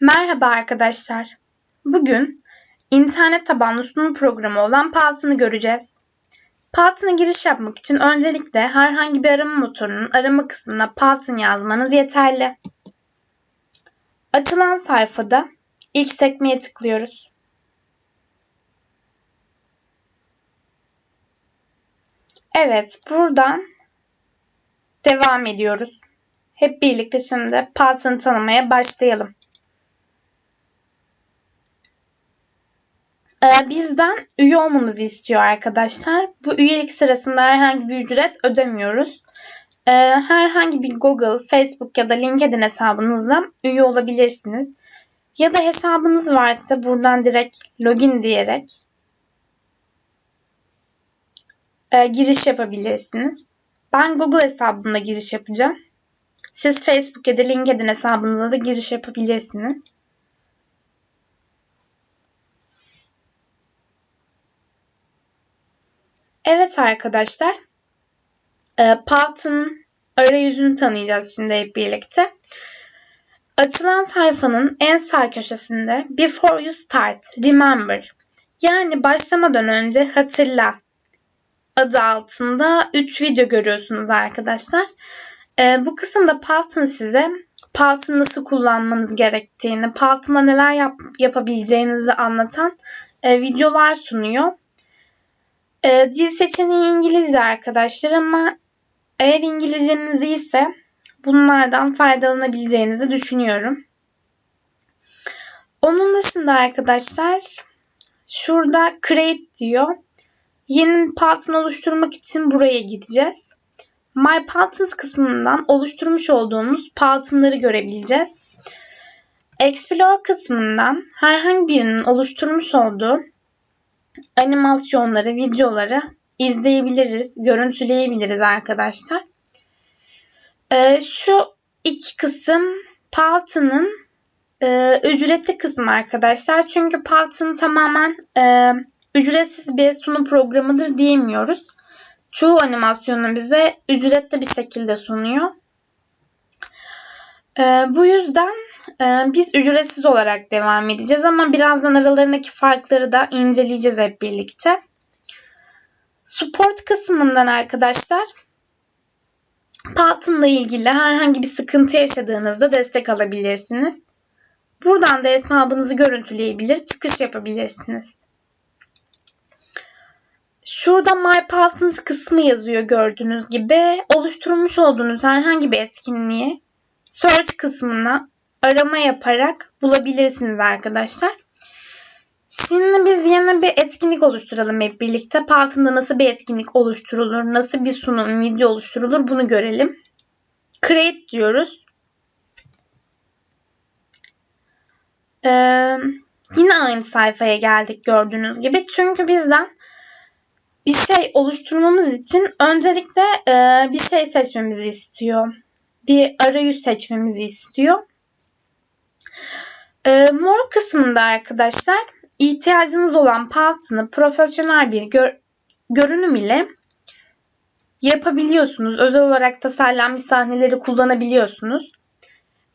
Merhaba arkadaşlar. Bugün internet tabanlı sunum programı olan Python'ı göreceğiz. Python'a giriş yapmak için öncelikle herhangi bir arama motorunun arama kısmına Python yazmanız yeterli. Açılan sayfada ilk sekmeye tıklıyoruz. Evet, buradan devam ediyoruz. Hep birlikte şimdi Python'ı tanımaya başlayalım. Bizden üye olmamızı istiyor arkadaşlar. Bu üyelik sırasında herhangi bir ücret ödemiyoruz. Ee, herhangi bir Google, Facebook ya da LinkedIn hesabınızla üye olabilirsiniz. Ya da hesabınız varsa buradan direkt login diyerek e, giriş yapabilirsiniz. Ben Google hesabımla giriş yapacağım. Siz Facebook ya da LinkedIn hesabınıza da giriş yapabilirsiniz. Evet arkadaşlar. E, Python arayüzünü tanıyacağız şimdi hep birlikte. Açılan sayfanın en sağ köşesinde Before you start, remember yani başlamadan önce hatırla adı altında 3 video görüyorsunuz arkadaşlar. E, bu kısımda Python size Python nasıl kullanmanız gerektiğini, Python'da neler yap, yapabileceğinizi anlatan e, videolar sunuyor. E, dil seçeneği İngilizce arkadaşlar ama eğer İngilizceniz iyiyse bunlardan faydalanabileceğinizi düşünüyorum. Onun dışında arkadaşlar şurada create diyor. Yeni Python oluşturmak için buraya gideceğiz. My Pythons kısmından oluşturmuş olduğumuz Python'ları görebileceğiz. Explore kısmından herhangi birinin oluşturmuş olduğu animasyonları, videoları izleyebiliriz, görüntüleyebiliriz arkadaşlar. Ee, şu iki kısım Python'ın e, ücretli kısmı arkadaşlar. Çünkü Python tamamen e, ücretsiz bir sunum programıdır diyemiyoruz. Çoğu animasyonu bize ücretli bir şekilde sunuyor. E, bu yüzden biz ücretsiz olarak devam edeceğiz ama birazdan aralarındaki farkları da inceleyeceğiz hep birlikte. Support kısmından arkadaşlar Python'la ilgili herhangi bir sıkıntı yaşadığınızda destek alabilirsiniz. Buradan da hesabınızı görüntüleyebilir, çıkış yapabilirsiniz. Şurada My Pythons kısmı yazıyor gördüğünüz gibi. Oluşturmuş olduğunuz herhangi bir etkinliği search kısmına arama yaparak bulabilirsiniz arkadaşlar. Şimdi biz yeni bir etkinlik oluşturalım hep birlikte. Python'da nasıl bir etkinlik oluşturulur, nasıl bir sunum, video oluşturulur bunu görelim. Create diyoruz. Ee, yine aynı sayfaya geldik gördüğünüz gibi. Çünkü bizden bir şey oluşturmamız için öncelikle e, bir şey seçmemizi istiyor. Bir arayüz seçmemizi istiyor. E, mor kısmında arkadaşlar ihtiyacınız olan Python'ı profesyonel bir gör, görünüm ile yapabiliyorsunuz. Özel olarak tasarlanmış sahneleri kullanabiliyorsunuz.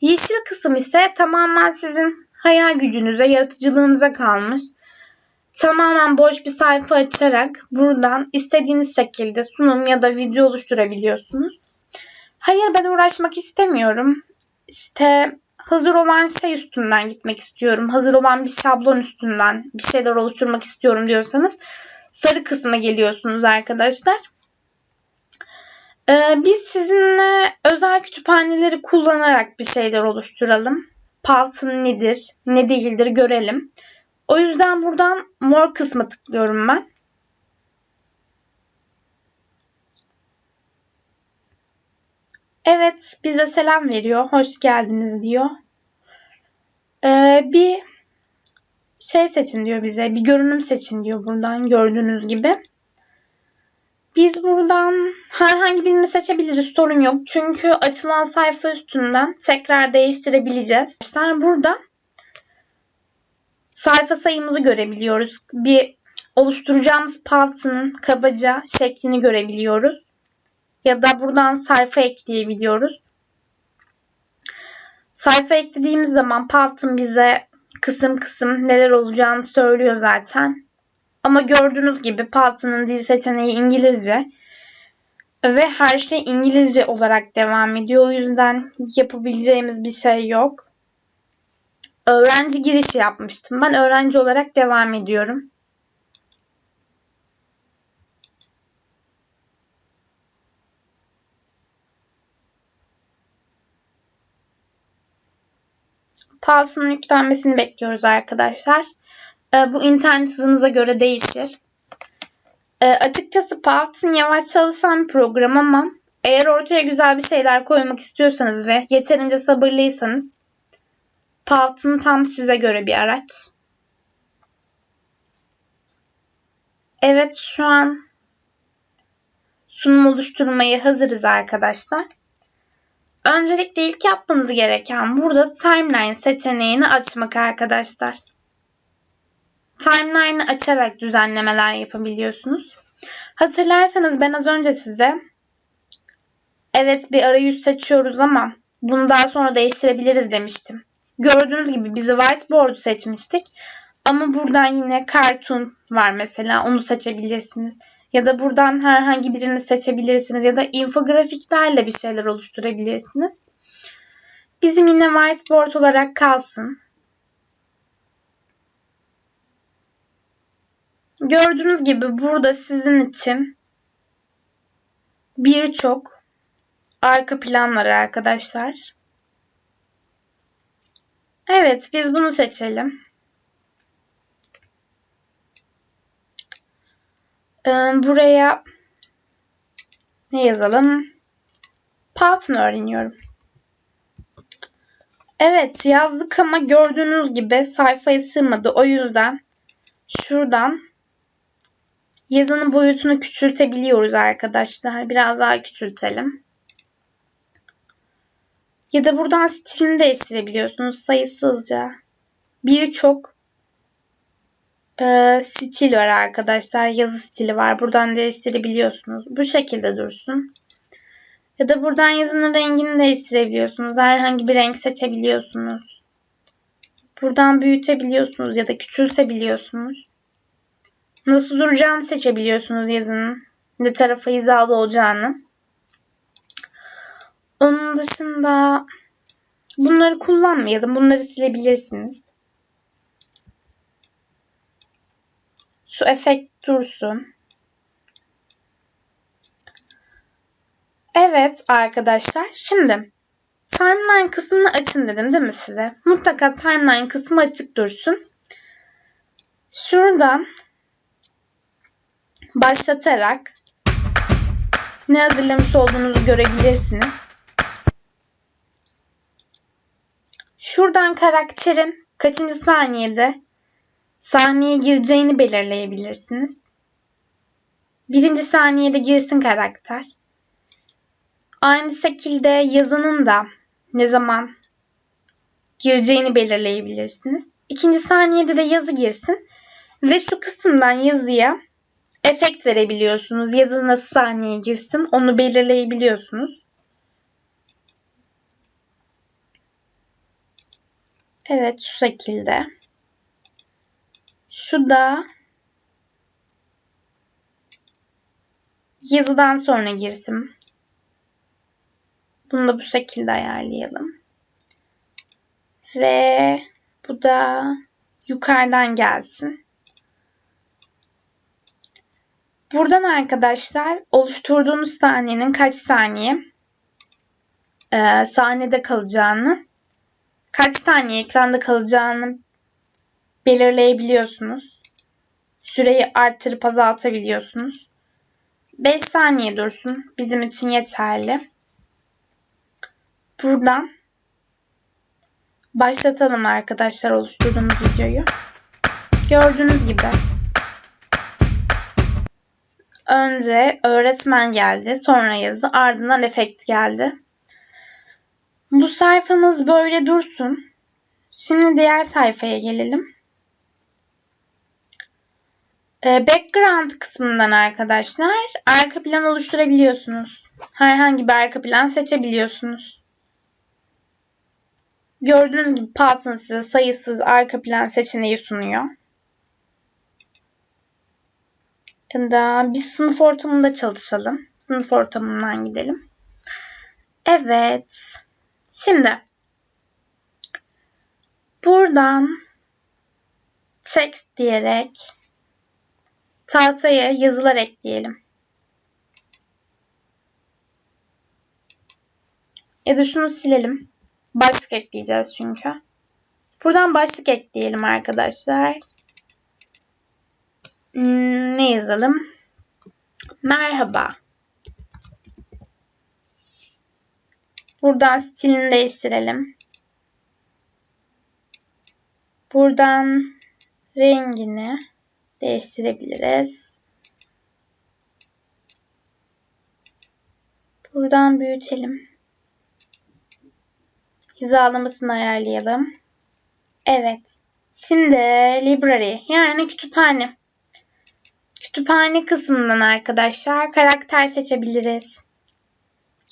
Yeşil kısım ise tamamen sizin hayal gücünüze, yaratıcılığınıza kalmış. Tamamen boş bir sayfa açarak buradan istediğiniz şekilde sunum ya da video oluşturabiliyorsunuz. Hayır ben uğraşmak istemiyorum. İşte hazır olan şey üstünden gitmek istiyorum. Hazır olan bir şablon üstünden bir şeyler oluşturmak istiyorum diyorsanız sarı kısma geliyorsunuz arkadaşlar. Ee, biz sizinle özel kütüphaneleri kullanarak bir şeyler oluşturalım. Python nedir, ne değildir görelim. O yüzden buradan mor kısma tıklıyorum ben. Evet bize selam veriyor. Hoş geldiniz diyor. Ee, bir şey seçin diyor bize. Bir görünüm seçin diyor buradan gördüğünüz gibi. Biz buradan herhangi birini seçebiliriz. Sorun yok. Çünkü açılan sayfa üstünden tekrar değiştirebileceğiz. İşte burada sayfa sayımızı görebiliyoruz. Bir oluşturacağımız Python'ın kabaca şeklini görebiliyoruz. Ya da buradan sayfa ekleyebiliyoruz. Sayfa eklediğimiz zaman Python bize kısım kısım neler olacağını söylüyor zaten. Ama gördüğünüz gibi Python'ın dil seçeneği İngilizce ve her şey İngilizce olarak devam ediyor. O yüzden yapabileceğimiz bir şey yok. Öğrenci girişi yapmıştım. Ben öğrenci olarak devam ediyorum. Pulse'ın yüklenmesini bekliyoruz arkadaşlar. Ee, bu internet hızınıza göre değişir. Ee, açıkçası Pulse'ın yavaş çalışan bir program ama eğer ortaya güzel bir şeyler koymak istiyorsanız ve yeterince sabırlıysanız Pulse'ın tam size göre bir araç. Evet şu an sunum oluşturmaya hazırız arkadaşlar. Öncelikle ilk yapmanız gereken burada timeline seçeneğini açmak arkadaşlar. Timeline'ı açarak düzenlemeler yapabiliyorsunuz. Hatırlarsanız ben az önce size evet bir arayüz seçiyoruz ama bunu daha sonra değiştirebiliriz demiştim. Gördüğünüz gibi bizi whiteboard seçmiştik. Ama buradan yine cartoon var mesela onu seçebilirsiniz. Ya da buradan herhangi birini seçebilirsiniz ya da infografiklerle bir şeyler oluşturabilirsiniz. Bizim yine whiteboard olarak kalsın. Gördüğünüz gibi burada sizin için birçok arka plan var arkadaşlar. Evet, biz bunu seçelim. Buraya ne yazalım? Python öğreniyorum. Evet yazdık ama gördüğünüz gibi sayfaya sığmadı. O yüzden şuradan yazının boyutunu küçültebiliyoruz arkadaşlar. Biraz daha küçültelim. Ya da buradan stilini değiştirebiliyorsunuz sayısızca. Birçok e, stil var arkadaşlar. Yazı stili var. Buradan değiştirebiliyorsunuz. Bu şekilde dursun. Ya da buradan yazının rengini değiştirebiliyorsunuz. Herhangi bir renk seçebiliyorsunuz. Buradan büyütebiliyorsunuz ya da küçültebiliyorsunuz. Nasıl duracağını seçebiliyorsunuz yazının. Ne tarafa hizalı olacağını. Onun dışında bunları kullanmayalım. Bunları silebilirsiniz. Şu efekt dursun. Evet arkadaşlar. Şimdi timeline kısmını açın dedim değil mi size? Mutlaka timeline kısmı açık dursun. Şuradan başlatarak ne hazırlamış olduğunuzu görebilirsiniz. Şuradan karakterin kaçıncı saniyede sahneye gireceğini belirleyebilirsiniz. Birinci saniyede girsin karakter. Aynı şekilde yazının da ne zaman gireceğini belirleyebilirsiniz. İkinci saniyede de yazı girsin ve şu kısımdan yazıya efekt verebiliyorsunuz. Yazı nasıl sahneye girsin onu belirleyebiliyorsunuz. Evet şu şekilde. Şu da yazıdan sonra girsin. Bunu da bu şekilde ayarlayalım. Ve bu da yukarıdan gelsin. Buradan arkadaşlar oluşturduğunuz sahnenin kaç saniye e, sahnede kalacağını, kaç saniye ekranda kalacağını belirleyebiliyorsunuz. Süreyi arttırıp azaltabiliyorsunuz. 5 saniye dursun. Bizim için yeterli. Buradan başlatalım arkadaşlar oluşturduğumuz videoyu. Gördüğünüz gibi önce öğretmen geldi, sonra yazı, ardından efekt geldi. Bu sayfamız böyle dursun. Şimdi diğer sayfaya gelelim. Ee, background kısmından arkadaşlar arka plan oluşturabiliyorsunuz. Herhangi bir arka plan seçebiliyorsunuz. Gördüğünüz gibi Python size sayısız arka plan seçeneği sunuyor. Ya biz sınıf ortamında çalışalım. Sınıf ortamından gidelim. Evet. Şimdi buradan text diyerek tahtaya yazılar ekleyelim. Ya da şunu silelim. Başlık ekleyeceğiz çünkü. Buradan başlık ekleyelim arkadaşlar. Hmm, ne yazalım? Merhaba. Buradan stilini değiştirelim. Buradan rengini değiştirebiliriz. Buradan büyütelim. Hizalamasını ayarlayalım. Evet. Şimdi library yani kütüphane. Kütüphane kısmından arkadaşlar karakter seçebiliriz.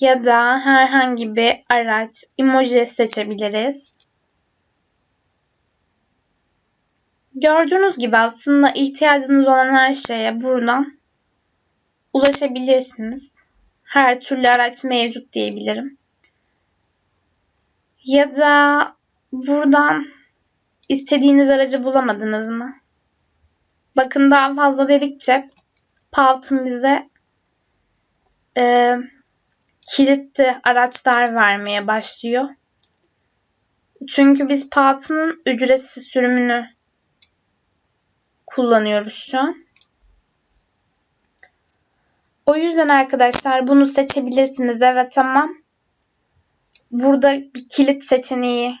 Ya da herhangi bir araç, emoji seçebiliriz. Gördüğünüz gibi aslında ihtiyacınız olan her şeye buradan ulaşabilirsiniz. Her türlü araç mevcut diyebilirim. Ya da buradan istediğiniz aracı bulamadınız mı? Bakın daha fazla dedikçe Palt'ın bize e, kilitli araçlar vermeye başlıyor. Çünkü biz Palt'ın ücretsiz sürümünü kullanıyoruz şu an. O yüzden arkadaşlar bunu seçebilirsiniz. Evet tamam. Burada bir kilit seçeneği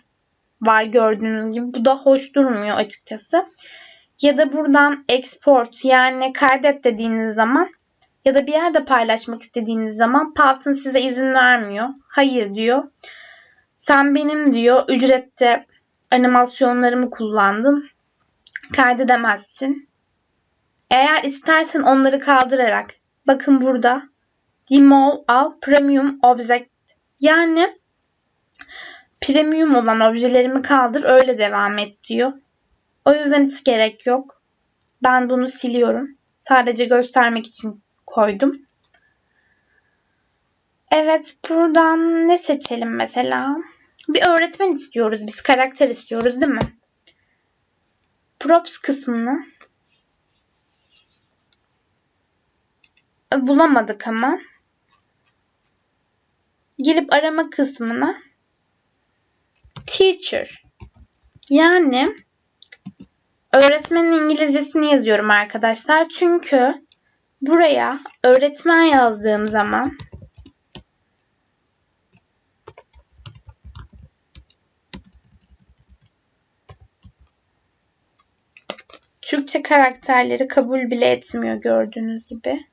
var gördüğünüz gibi. Bu da hoş durmuyor açıkçası. Ya da buradan export yani kaydet dediğiniz zaman ya da bir yerde paylaşmak istediğiniz zaman Paltın size izin vermiyor. Hayır diyor. Sen benim diyor ücrette animasyonlarımı kullandın. Kaydedemezsin. Eğer istersen onları kaldırarak bakın burada remove all premium object yani premium olan objelerimi kaldır öyle devam et diyor. O yüzden hiç gerek yok. Ben bunu siliyorum. Sadece göstermek için koydum. Evet buradan ne seçelim mesela? Bir öğretmen istiyoruz. Biz karakter istiyoruz değil mi? Props kısmını bulamadık ama. Gelip arama kısmına teacher yani öğretmenin İngilizcesini yazıyorum arkadaşlar. Çünkü buraya öğretmen yazdığım zaman Türkçe karakterleri kabul bile etmiyor gördüğünüz gibi.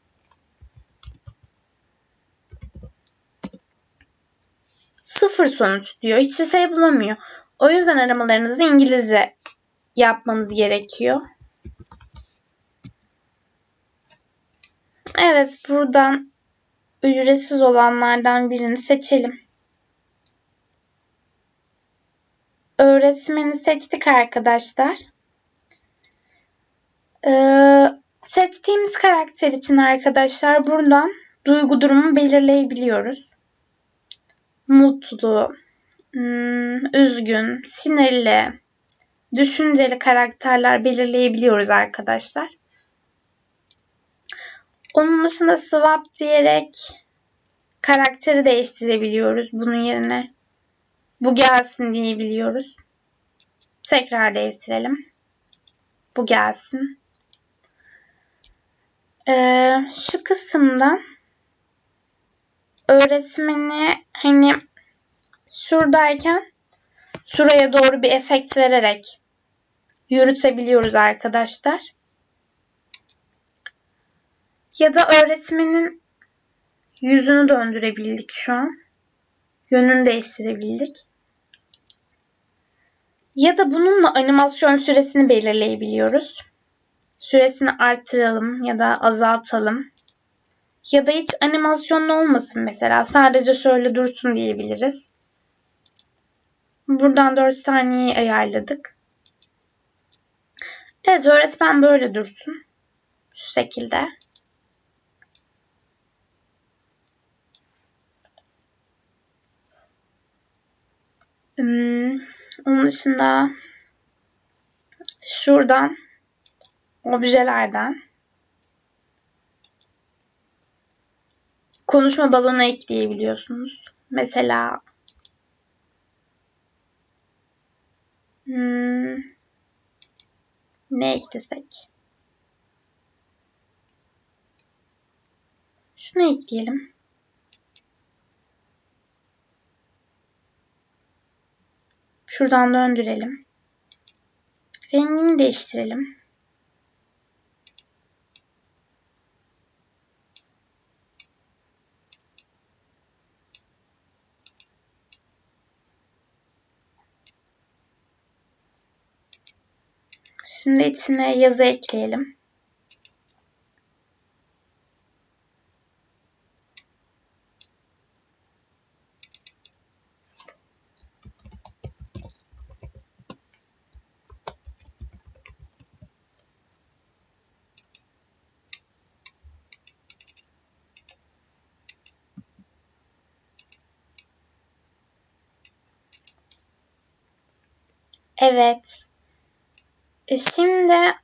Sıfır sonuç diyor. Hiçbir şey bulamıyor. O yüzden aramalarınızı İngilizce yapmanız gerekiyor. Evet buradan ücretsiz olanlardan birini seçelim. Öğretmeni seçtik arkadaşlar. Ee, seçtiğimiz karakter için arkadaşlar buradan duygu durumu belirleyebiliyoruz. Mutlu, hmm, üzgün, sinirli, düşünceli karakterler belirleyebiliyoruz arkadaşlar. Onun dışında swap diyerek karakteri değiştirebiliyoruz bunun yerine. Bu gelsin diyebiliyoruz. Tekrar değiştirelim. Bu gelsin. Ee, şu kısımdan öğretmeni hani şuradayken şuraya doğru bir efekt vererek yürütebiliyoruz arkadaşlar. Ya da öğretmenin yüzünü döndürebildik şu an. Yönünü değiştirebildik. Ya da bununla animasyon süresini belirleyebiliyoruz. Süresini arttıralım ya da azaltalım. Ya da hiç animasyon olmasın mesela. Sadece şöyle dursun diyebiliriz. Buradan 4 saniyeyi ayarladık. Evet öğretmen böyle dursun. Şu şekilde. Hmm, onun dışında şuradan objelerden konuşma balonu ekleyebiliyorsunuz. Mesela hmm, ne eklesek? Şunu ekleyelim. Şuradan döndürelim. Rengini değiştirelim. Şimdi içine yazı ekleyelim. Evet. E şimdi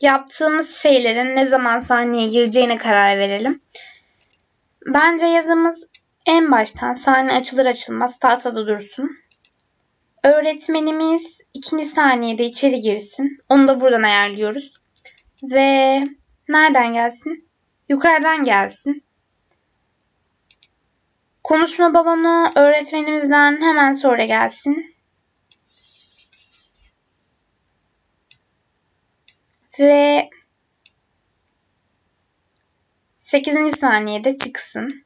yaptığımız şeylerin ne zaman sahneye gireceğine karar verelim. Bence yazımız en baştan sahne açılır açılmaz tahtada dursun. Öğretmenimiz ikinci saniyede içeri girsin. Onu da buradan ayarlıyoruz. Ve nereden gelsin? Yukarıdan gelsin. Konuşma balonu öğretmenimizden hemen sonra gelsin. Ve 8. saniyede çıksın.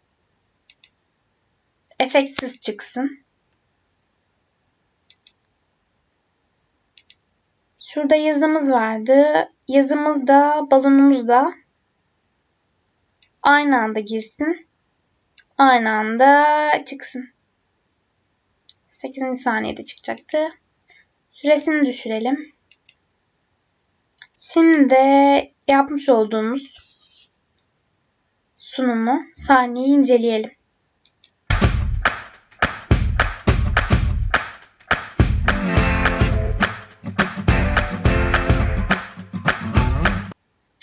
Efektsiz çıksın. Şurada yazımız vardı. Yazımız da balonumuz da aynı anda girsin. Aynı anda çıksın. 8. saniyede çıkacaktı. Süresini düşürelim. Şimdi de yapmış olduğumuz sunumu sahneyi inceleyelim.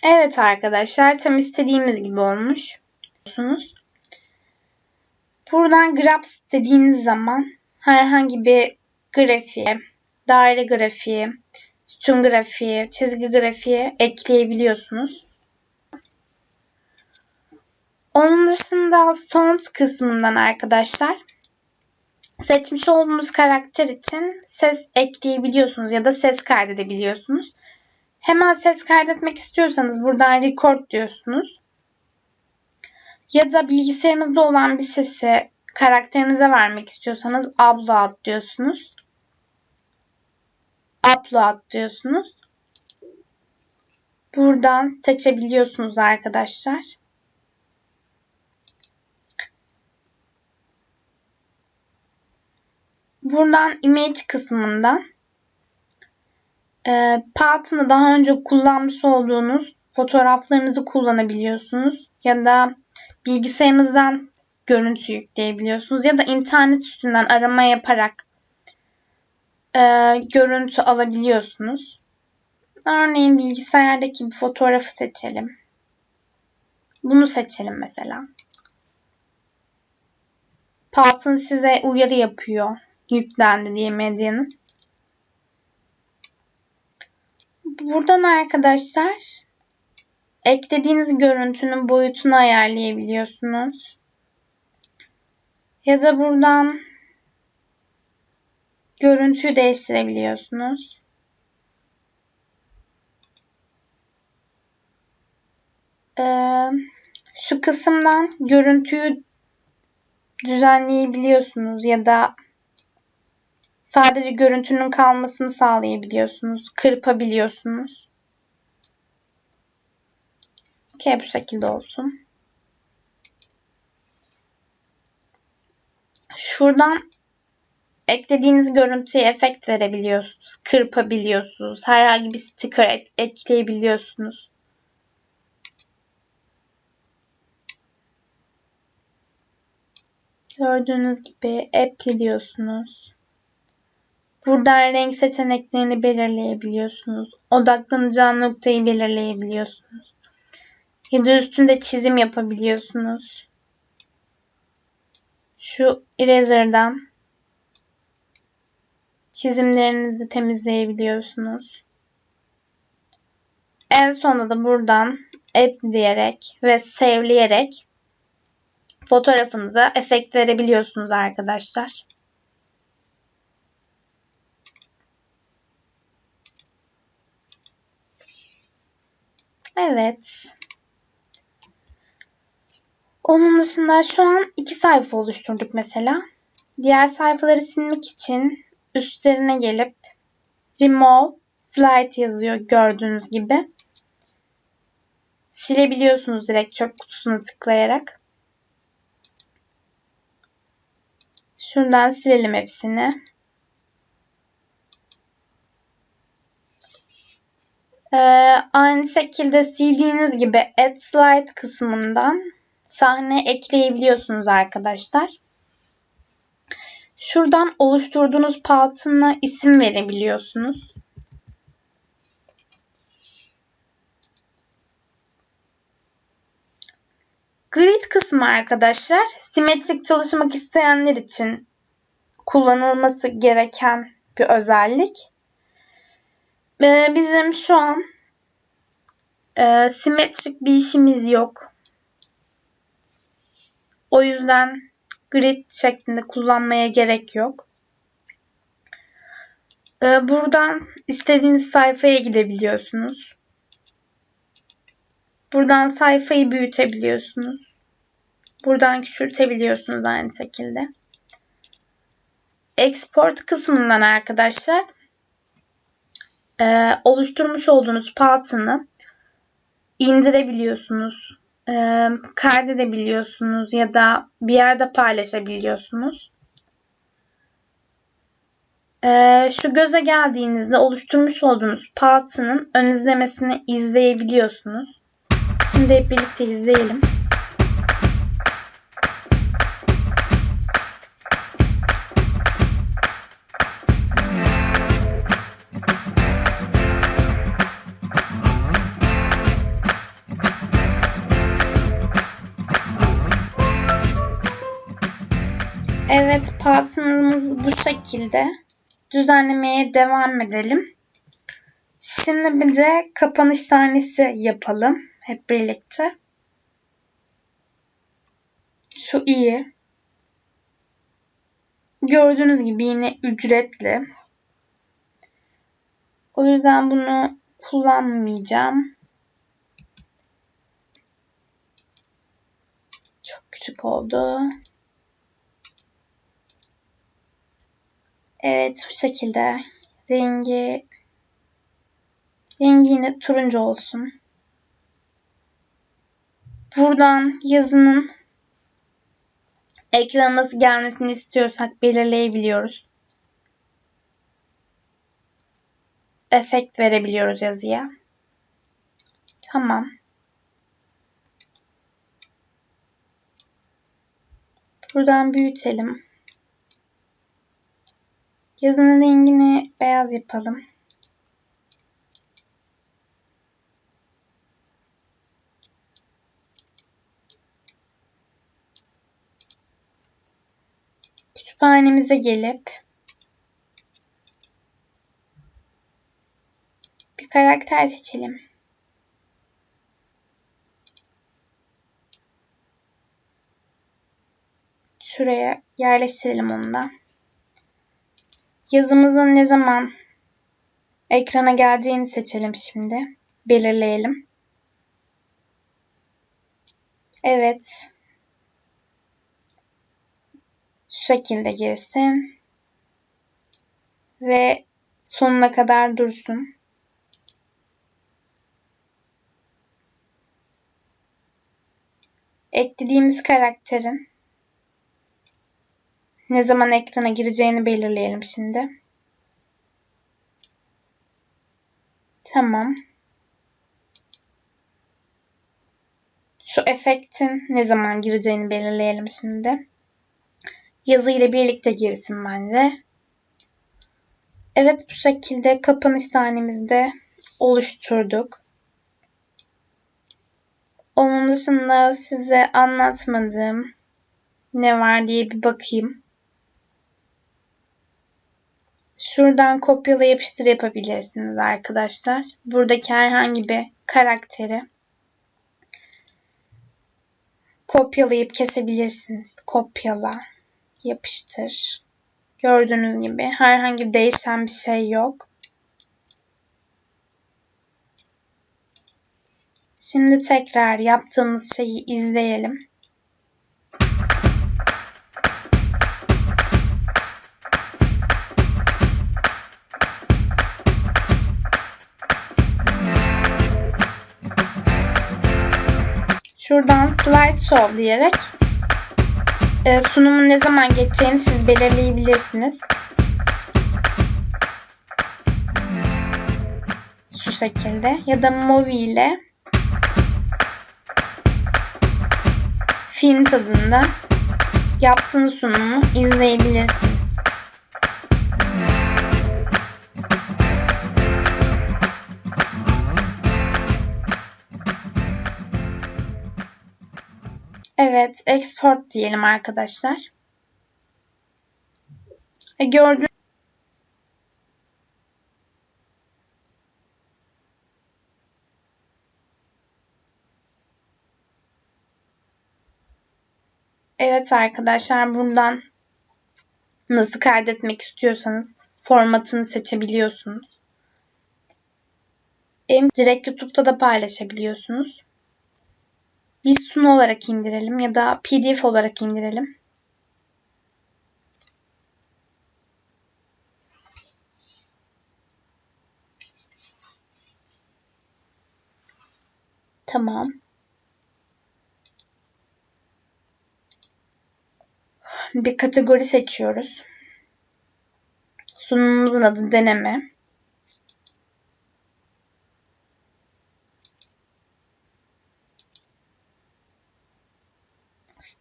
Evet arkadaşlar tam istediğimiz gibi olmuş. Buradan Grabs dediğiniz zaman herhangi bir grafiğe, daire grafiği, sütun grafiği, çizgi grafiği ekleyebiliyorsunuz. Onun dışında sound kısmından arkadaşlar seçmiş olduğunuz karakter için ses ekleyebiliyorsunuz ya da ses kaydedebiliyorsunuz. Hemen ses kaydetmek istiyorsanız buradan record diyorsunuz. Ya da bilgisayarınızda olan bir sesi karakterinize vermek istiyorsanız upload diyorsunuz upload diyorsunuz. Buradan seçebiliyorsunuz arkadaşlar. Buradan image kısmından e, Pattern'ı daha önce kullanmış olduğunuz fotoğraflarınızı kullanabiliyorsunuz. Ya da bilgisayarınızdan görüntü yükleyebiliyorsunuz. Ya da internet üstünden arama yaparak e, görüntü alabiliyorsunuz. Örneğin bilgisayardaki bir fotoğrafı seçelim. Bunu seçelim mesela. Python size uyarı yapıyor. Yüklendi diye medyanız. Buradan arkadaşlar eklediğiniz görüntünün boyutunu ayarlayabiliyorsunuz. Ya da buradan görüntüyü değiştirebiliyorsunuz. Ee, şu kısımdan görüntüyü düzenleyebiliyorsunuz ya da sadece görüntünün kalmasını sağlayabiliyorsunuz. Kırpabiliyorsunuz. Okey bu şekilde olsun. Şuradan eklediğiniz görüntüye efekt verebiliyorsunuz, kırpabiliyorsunuz, herhangi bir sticker et- ekleyebiliyorsunuz. Gördüğünüz gibi apply diyorsunuz. Buradan renk seçeneklerini belirleyebiliyorsunuz. Odaklanacağı noktayı belirleyebiliyorsunuz. Ya da üstünde çizim yapabiliyorsunuz. Şu eraser'dan çizimlerinizi temizleyebiliyorsunuz. En sonunda da buradan app diyerek ve save'leyerek fotoğrafınıza efekt verebiliyorsunuz arkadaşlar. Evet. Onun dışında şu an iki sayfa oluşturduk mesela. Diğer sayfaları silmek için üstlerine gelip remove slide yazıyor gördüğünüz gibi. Silebiliyorsunuz direkt çöp kutusuna tıklayarak. Şuradan silelim hepsini. Ee, aynı şekilde sildiğiniz gibi Add Slide kısmından sahne ekleyebiliyorsunuz arkadaşlar. Şuradan oluşturduğunuz pattern'a isim verebiliyorsunuz. Grid kısmı arkadaşlar simetrik çalışmak isteyenler için kullanılması gereken bir özellik. Ee, bizim şu an e, simetrik bir işimiz yok. O yüzden grid şeklinde kullanmaya gerek yok. Ee, buradan istediğiniz sayfaya gidebiliyorsunuz. Buradan sayfayı büyütebiliyorsunuz. Buradan küçültebiliyorsunuz aynı şekilde. Export kısmından arkadaşlar e, oluşturmuş olduğunuz pattern'ı indirebiliyorsunuz. E, kaydedebiliyorsunuz ya da bir yerde paylaşabiliyorsunuz. E, şu göze geldiğinizde oluşturmuş olduğunuz pattern'ın ön izlemesini izleyebiliyorsunuz. Şimdi hep birlikte izleyelim. Pattern'ımız bu şekilde. Düzenlemeye devam edelim. Şimdi bir de kapanış sahnesi yapalım hep birlikte. Şu iyi. Gördüğünüz gibi yine ücretli. O yüzden bunu kullanmayacağım. Çok küçük oldu. Evet bu şekilde. Rengi rengi yine turuncu olsun. Buradan yazının ekrana nasıl gelmesini istiyorsak belirleyebiliyoruz. Efekt verebiliyoruz yazıya. Tamam. Buradan büyütelim. Yazının rengini beyaz yapalım. Kütüphanemize gelip bir karakter seçelim. Şuraya yerleştirelim onu da. Yazımızın ne zaman ekrana geleceğini seçelim şimdi. Belirleyelim. Evet. Şu şekilde girsin. Ve sonuna kadar dursun. Eklediğimiz karakterin ne zaman ekrana gireceğini belirleyelim şimdi. Tamam. Şu efektin ne zaman gireceğini belirleyelim şimdi. Yazı ile birlikte girsin bence. Evet bu şekilde kapanış sahnemizde oluşturduk. Onun dışında size anlatmadığım ne var diye bir bakayım. Şuradan kopyala yapıştır yapabilirsiniz arkadaşlar. Buradaki herhangi bir karakteri kopyalayıp kesebilirsiniz. Kopyala, yapıştır. Gördüğünüz gibi herhangi bir değişen bir şey yok. Şimdi tekrar yaptığımız şeyi izleyelim. Şuradan slide show diyerek e, sunumun ne zaman geçeceğini siz belirleyebilirsiniz. Şu şekilde ya da movie ile film tadında yaptığınız sunumu izleyebilirsiniz. Evet, export diyelim arkadaşlar. E, Gördüğünüz Evet arkadaşlar buradan nasıl kaydetmek istiyorsanız formatını seçebiliyorsunuz. Direkt YouTube'da da paylaşabiliyorsunuz. Sunu olarak indirelim ya da PDF olarak indirelim. Tamam. Bir kategori seçiyoruz. Sunumumuzun adı deneme.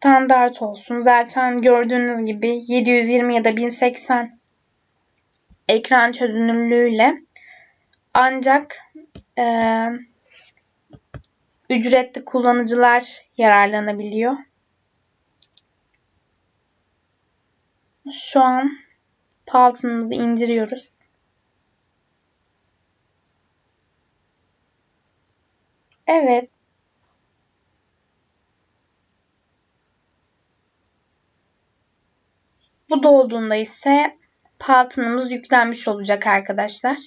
Standart olsun. Zaten gördüğünüz gibi 720 ya da 1080 ekran çözünürlüğüyle ancak e, ücretli kullanıcılar yararlanabiliyor. Şu an paltınımızı indiriyoruz. Evet, Bu dolduğunda ise Python'ımız yüklenmiş olacak arkadaşlar.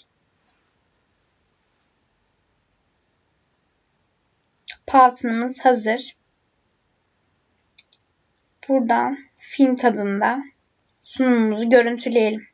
Python'ımız hazır. Buradan film tadında sunumumuzu görüntüleyelim.